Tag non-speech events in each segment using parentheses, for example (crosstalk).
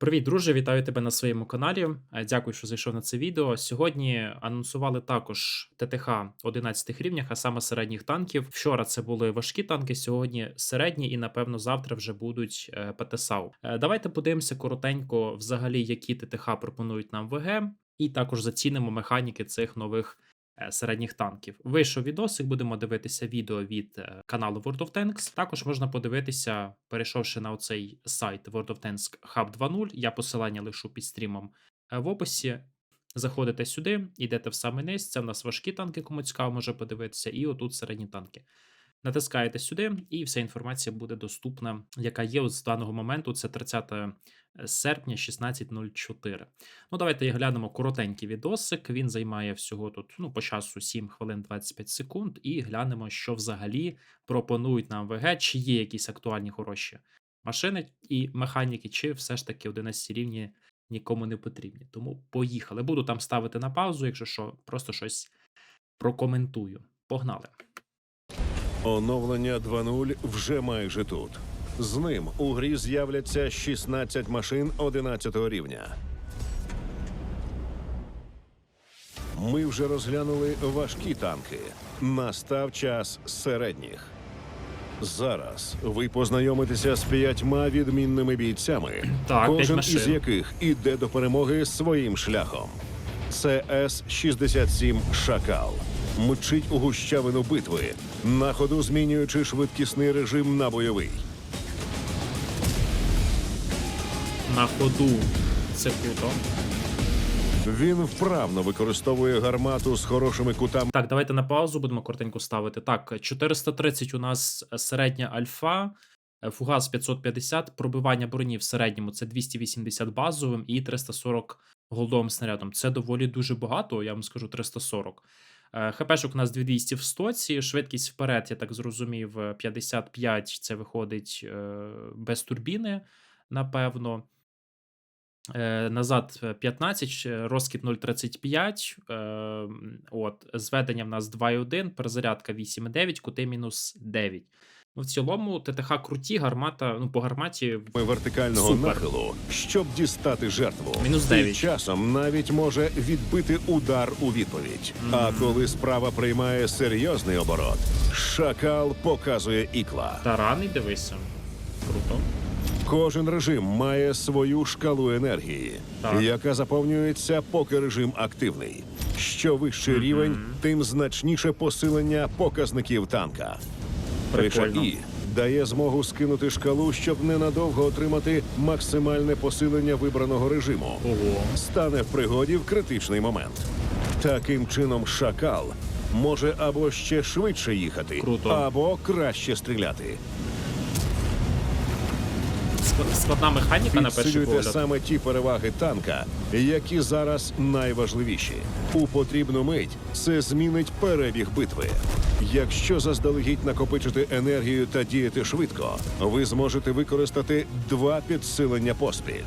Привіт, друже! Вітаю тебе на своєму каналі. Е, Дякую, що зайшов на це відео. Сьогодні анонсували також ТТХ 11 рівнях, а саме середніх танків. Вчора це були важкі танки, сьогодні середні, і напевно завтра вже будуть е, ПТСАУ. Е, Давайте подивимося коротенько, взагалі, які ТТХ пропонують нам ВГ, і також зацінимо механіки цих нових. Е, Середніх танків вийшов відосик. Будемо дивитися відео від е, каналу World of Tanks. Також можна подивитися, перейшовши на оцей сайт World of Tanks Hub 2.0. Я посилання лишу під стрімом е, в описі. Заходите сюди, йдете в самий низ. Це в нас важкі танки, кому цікаво може подивитися, і отут середні танки. Натискаєте сюди, і вся інформація буде доступна, яка є з даного моменту. Це 30 серпня 16.04. Ну, давайте і глянемо коротенький відосик. Він займає всього тут ну, по часу 7 хвилин 25 секунд, і глянемо, що взагалі пропонують нам ВГ, чи є якісь актуальні хороші машини і механіки, чи все ж таки 11 рівні нікому не потрібні. Тому поїхали. Буду там ставити на паузу, якщо що, просто щось прокоментую. Погнали. Оновлення 2.0 вже майже тут. З ним у грі з'являться 16 машин 11 рівня. Ми вже розглянули важкі танки. Настав час середніх. Зараз ви познайомитеся з п'ятьма відмінними бійцями, (clears throat) Так, кожен із яких іде до перемоги своїм шляхом. Це С-67 Шакал. Мчить у гущавину битви, на ходу змінюючи швидкісний режим на бойовий. На ходу це круто. Він вправно використовує гармату з хорошими кутами Так, давайте на паузу будемо коротенько ставити. Так, 430 у нас середня альфа, е, фугас 550, пробивання броні в середньому це 280 базовим і 340 голдовим снарядом. Це доволі дуже багато, я вам скажу 340. Е, ХПшок у нас 200 в стоці, швидкість вперед, я так зрозумів, е, 55 це виходить е, без турбіни, напевно. Е, Назад е, 15, розкіт розкид 0,35. е, От, зведення в нас 2,1, перезарядка 8,9, кути мінус 9. Ну, в цілому, ТТХ круті, гармата, ну, по гарматі вертикального Супер. нахилу, щоб дістати жертву. Мінус І часом навіть може відбити удар у відповідь. А коли справа приймає серйозний оборот, шакал показує ікла. тараний, дивися. Круто. Кожен режим має свою шкалу енергії, Так. яка заповнюється, поки режим активний. Що вищий рівень, тим значніше посилення показників танка. Прикольно. І дає змогу скинути шкалу, щоб ненадовго отримати максимальне посилення вибраного режиму. Ого. Стане в пригоді в критичний момент. Таким чином, шакал може або ще швидше їхати, Круто. або краще стріляти. Ск- Складна механіка на перший погляд. саме ті переваги танка, які зараз найважливіші. У потрібну мить це змінить перебіг битви. Якщо заздалегідь накопичити енергію та діяти швидко, ви зможете використати два підсилення поспіль.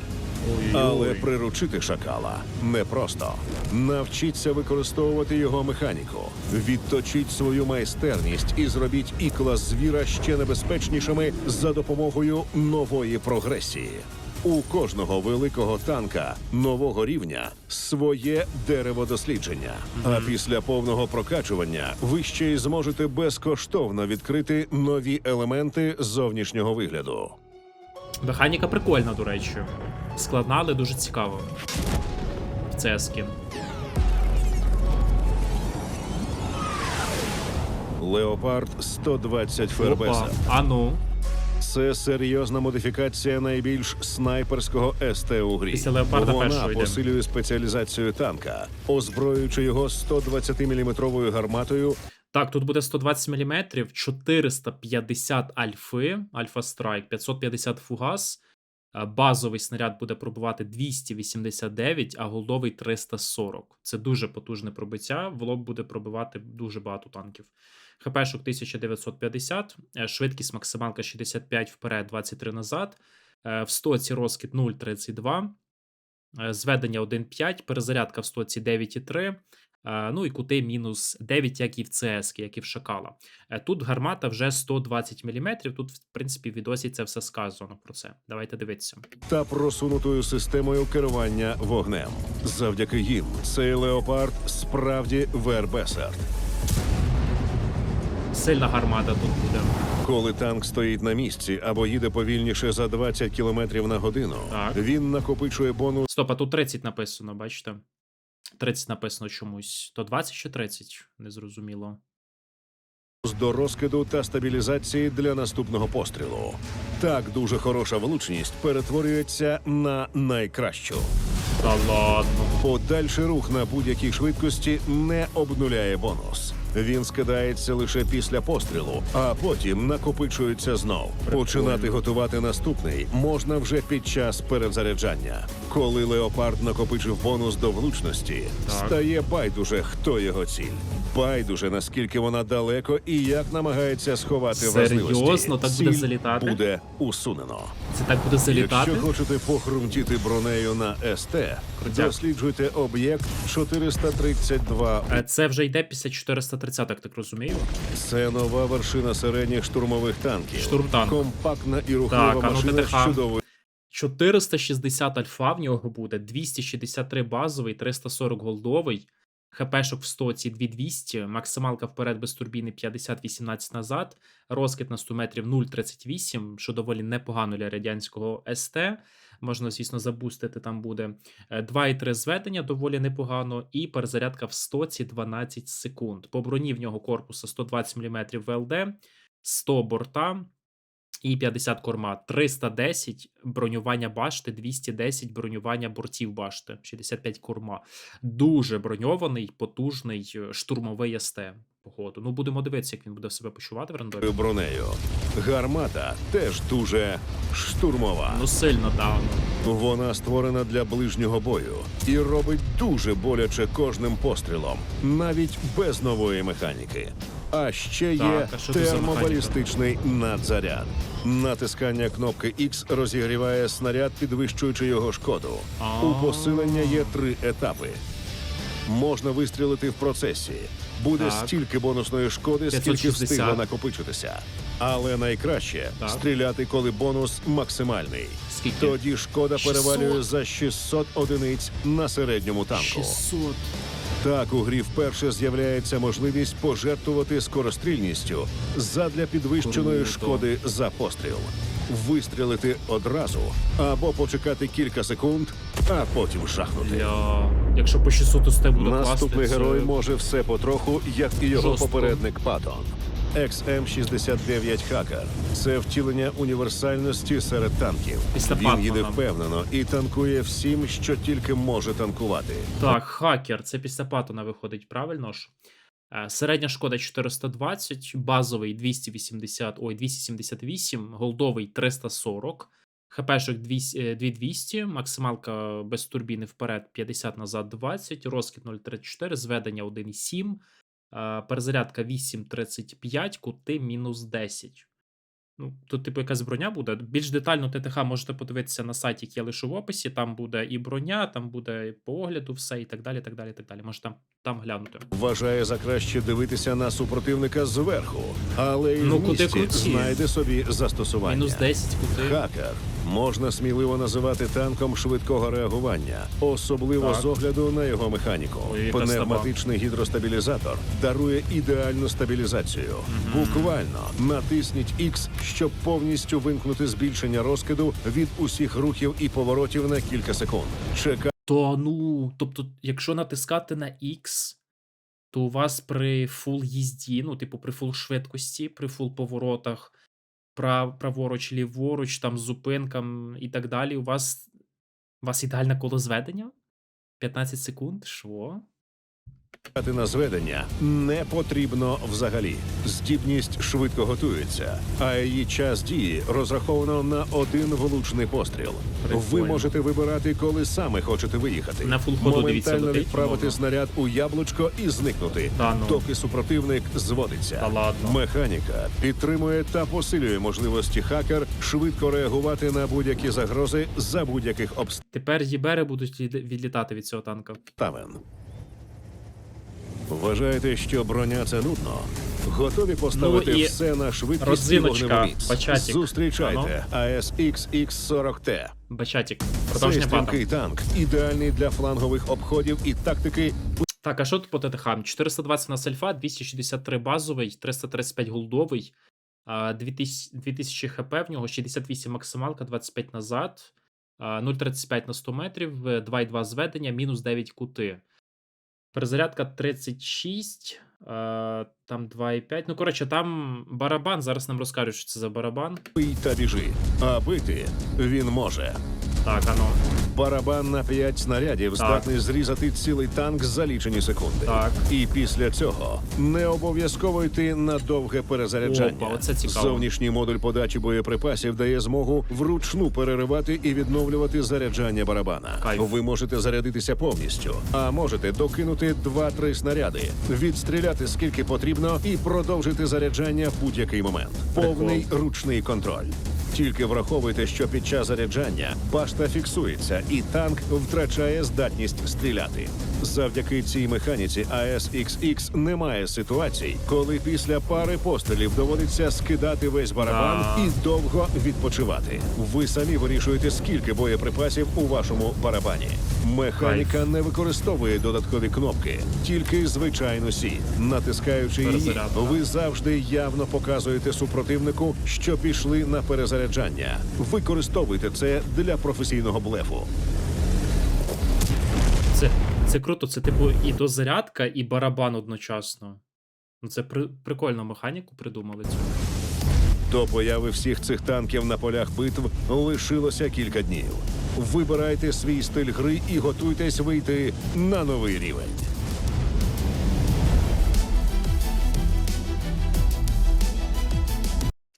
Але приручити шакала непросто. Навчіться використовувати його механіку, відточіть свою майстерність і зробіть ікла звіра ще небезпечнішими за допомогою нової прогресії. У кожного великого танка нового рівня своє дерево дослідження. А після повного прокачування ви ще й зможете безкоштовно відкрити нові елементи зовнішнього вигляду. Механіка прикольна, до речі. Складна, але дуже цікава. В цески. Леопард 120 Фербеса. Опа. А ну. Це серйозна модифікація найбільш снайперського СТ у грі. Після «Леопарда» Вона першого посилює спеціалізацію танка, озброюючи його 120-мм гарматою Так, тут буде 120 мм, 450 альфи, Альфа Страйк, 550 фугас. Е, Базовий снаряд буде пробувати 289, а голдовий 340. Це дуже потужне пробиття. В буде пробивати дуже багато танків. ХПшок 1950, е, швидкість максималка 65 вперед, 23 назад. Е, В стоці розкид 0,32. е, Зведення 1,5, перезарядка в стоці 9,3. Е, Ну і кути мінус 9, як і в ЦС, як і в Шакала. Е, Тут гармата вже 120 мм. Тут, в принципі, в відосі це все сказано про це. Давайте дивитися. та просунутою системою керування вогнем. Завдяки їм цей леопард справді вербесерд. Сильна гармата тут буде. Коли танк стоїть на місці або їде повільніше за 20 км на годину, Так. він накопичує бонус Стоп, а тут 30 написано, бачите? 30 написано чомусь. То 20 чи 30? Незрозуміло. до розкиду та стабілізації для наступного пострілу. Так дуже хороша влучність перетворюється на найкращу. Та ладно. Подальший рух на будь-якій швидкості не обнуляє бонус. Він скидається лише після пострілу, а потім накопичується знов. Починати готувати наступний можна вже під час перезаряджання. Коли леопард накопичив бонус до влучності, стає байдуже, хто його ціль. Байдуже, наскільки вона далеко і як намагається сховати Серйозно? Так буде Ціль залітати? Буде усунено. Це так буде залітати? Якщо хочете похрумтіти бронею на СТ, Крутяк. досліджуйте об'єкт 432. Е, Це вже йде після 430, я так розумію. Це нова вершина середніх штурмових танків. Штурмтанк. Компактна і рухлива Так, ну машина з чудовою 460 альфа в нього буде, 263 базовий, 340 голдовий, хпшок в стоці 2200, максималка вперед без турбіни 50-18 назад, розкид на 100 метрів 0,38, що доволі непогано для радянського СТ. Можна, звісно, забустити, там буде Е, 2,3 зведення, доволі непогано, і перезарядка в стоці 12 секунд. По броні в нього корпуса 120 мм ВЛД, 100 борта, і 50 корма, 310 бронювання башти, 210 бронювання бортів башти, 65 корма. Дуже броньований, потужний е, штурмовий СТ. Походу. Ну, будемо дивитися, як він буде себе почувати в рандомі. бронею. Гармата теж дуже штурмова. Ну, сильно даун. Вона створена для ближнього бою і робить дуже боляче кожним пострілом, навіть без нової механіки. А ще є Так, а термобалістичний надзаряд. Натискання кнопки X розігріває снаряд, підвищуючи його шкоду. У посилення є три етапи. Можна вистрілити в процесі. Буде Так. стільки бонусної шкоди, скільки 560. встигло накопичитися. Але найкраще Так. стріляти, коли бонус максимальний. Скільки? Тоді шкода 600. перевалює за 600 одиниць на середньому танку. 600. Так у грі вперше з'являється можливість пожертвувати скорострільністю задля підвищеної шкоди за постріл. Вистрілити одразу або почекати кілька секунд, а потім шахнути. Я... Якщо по 600 СТ буде Наступний класти, герой це... може все потроху, як і його Жостко. попередник Патон. XM69 Хакер це втілення універсальності серед танків. Він їде впевнено і танкує всім, що тільки може танкувати. Так, хакер, це після Паттона виходить, правильно ж? Е, Середня шкода 420, базовий 280, ой, 278, голдовий 340, хпшок 200, е, 2200, максималка без турбіни вперед 50 назад 20, розкид 0,34, зведення 1,7, е, перезарядка 8,35, кути мінус 10. Ну, тут, типу, якась броня буде. Більш детально ТТХ можете подивитися на сайті, який я лишу в описі. Там буде і броня, там буде і по огляду все, і так далі. так далі, так далі. Можете там, там глянути. Вважає за краще дивитися на супротивника зверху, але і Ну, в місті круті. знайде собі застосування. Мінус 10 кути. Хакер можна сміливо називати танком швидкого реагування, особливо Так. з огляду на його механіку. Ой, Пневматичний гідростабілізатор дарує ідеальну стабілізацію. Буквально натисніть X, щоб повністю вимкнути збільшення розкиду від усіх рухів і поворотів на кілька секунд. Чекайте То ну, тобто, якщо натискати на X, то у вас при фул їзді, ну, типу, при фул швидкості, при фул поворотах, прав, праворуч, ліворуч, там зупинкам і так далі, у вас, у вас ідеальне коло зведення? 15 секунд? Що? На зведення не потрібно взагалі. Здібність швидко готується, а її час дії розраховано на один влучний постріл. Ви можете вибирати, коли саме хочете виїхати. На фул ходу, Моментально відправити снаряд у яблучко і зникнути, Та ну. доки супротивник зводиться. Та ладно. Механіка підтримує та посилює можливості хакер швидко реагувати на будь-які загрози за будь-яких Тепер єбери будуть відлітати від цього танка. обставин. Вважаєте, що броня це нудно? Готові поставити Ну і все на швидкість і родзиночка, вогневу міць? бачатик. Зустрічайте ASX X40T. Бачатік, Цей продовження пата. стрімкий танк ідеальний для флангових обходів і тактики Так, а що тут по ТТХ? 420 на сельфа, 263 базовий, 335 голдовий, а, 2000, 2000 хп в нього, 68 максималка, 25 назад, а, 0,35 на 100 метрів, е, 2,2 зведення, мінус 9 кути. Перезарядка 36, а, там 2,5. Ну, коротше, там барабан. Зараз нам розкажуть, що це за барабан. бий та біжи. А бити він може. Так, ано. Барабан на 5 снарядів здатний зрізати цілий танк за лічені секунди. Так. І після цього не обов'язково йти на довге перезаряджання. Опа, оце цікаво. Зовнішній модуль подачі боєприпасів дає змогу вручну переривати і відновлювати заряджання барабана. Кайф. Ви можете зарядитися повністю, а можете докинути 2-3 снаряди, відстріляти скільки потрібно і продовжити заряджання в будь-який момент. Повний ручний контроль. Тільки враховуйте, що під час заряджання башта фіксується, і танк втрачає здатність стріляти. Завдяки цій механіці ASXX немає ситуацій, коли після пари пострілів доводиться скидати весь барабан і довго відпочивати. Ви самі вирішуєте, скільки боєприпасів у вашому барабані. Механіка не використовує додаткові кнопки, тільки звичайну сі. Натискаючи її, ви завжди явно показуєте супротивнику, що пішли на перезаряджання. Використовуйте це для професійного блефу. Це, круто, це типу і дозарядка, і барабан одночасно. Ну, це при, прикольну механіку придумали цю. До появи всіх цих танків на полях битв лишилося кілька днів. Вибирайте свій стиль гри і готуйтесь вийти на новий рівень.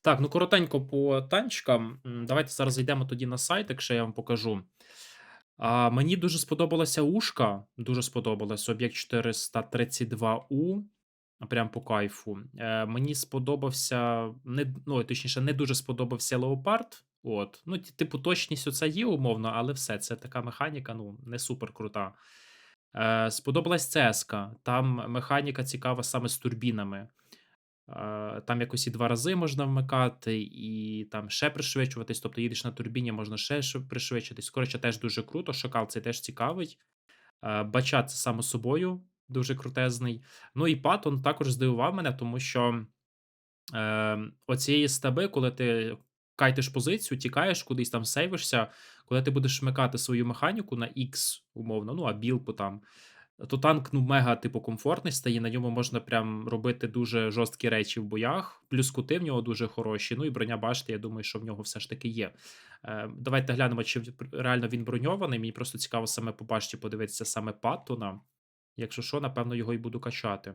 Так, ну коротенько по танчикам. Давайте зараз зайдемо тоді на сайт, якщо я вам покажу. А, мені дуже сподобалася ушка. Дуже сподобалась об'єкт 432У. Прям по кайфу. Е, мені сподобався, не, ну, точніше, не дуже сподобався Леопард. От. Ну, типу, точність оце є умовно, але все, це така механіка, ну, не супер крута. Е, сподобалась цеска. Там механіка цікава саме з турбінами. Е, Там якось і два рази можна вмикати, і там ще пришвидшуватись. Тобто їдеш на турбіні, можна ще пришвидшитись. Коротше, теж дуже круто. Шакал цей теж цікавий. Е, Бача це само собою дуже крутезний. Ну і Патон також здивував мене, тому що е, оцієї стаби, коли ти кайтиш позицію, тікаєш кудись там сейвишся, коли ти будеш вмикати свою механіку на X, умовно, ну а білку там. То танк ну мега типу комфортний стає. На ньому можна прям робити дуже жорсткі речі в боях. Плюс кути в нього дуже хороші. Ну і броня башти, я думаю, що в нього все ж таки є. Е, давайте глянемо, чи реально він броньований. Мені просто цікаво саме по башті подивитися саме Паттона. Якщо що, напевно, його і буду качати.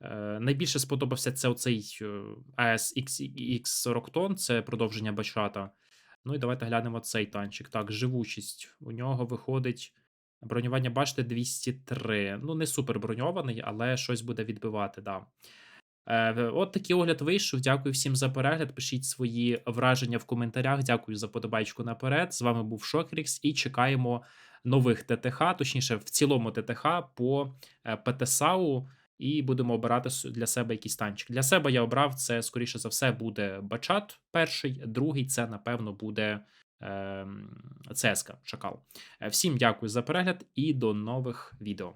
Е, найбільше сподобався це оцей е, ASX Роктон, це продовження бачата. Ну і давайте глянемо цей танчик. Так, живучість. У нього виходить бронювання башти 203. Ну, не супер броньований, але щось буде відбивати, да. Е, от такий огляд вийшов. Дякую всім за перегляд. Пишіть свої враження в коментарях. Дякую за подобайку наперед. З вами був Шокерікс і чекаємо нових ТТХ, точніше, в цілому ТТХ по е, ПТСАУ. І будемо обирати для себе якийсь танчик. Для себе я обрав це, скоріше за все, буде Бачат перший, другий це, напевно, буде ЦСКА Шакал. Е, Всім дякую за перегляд і до нових відео.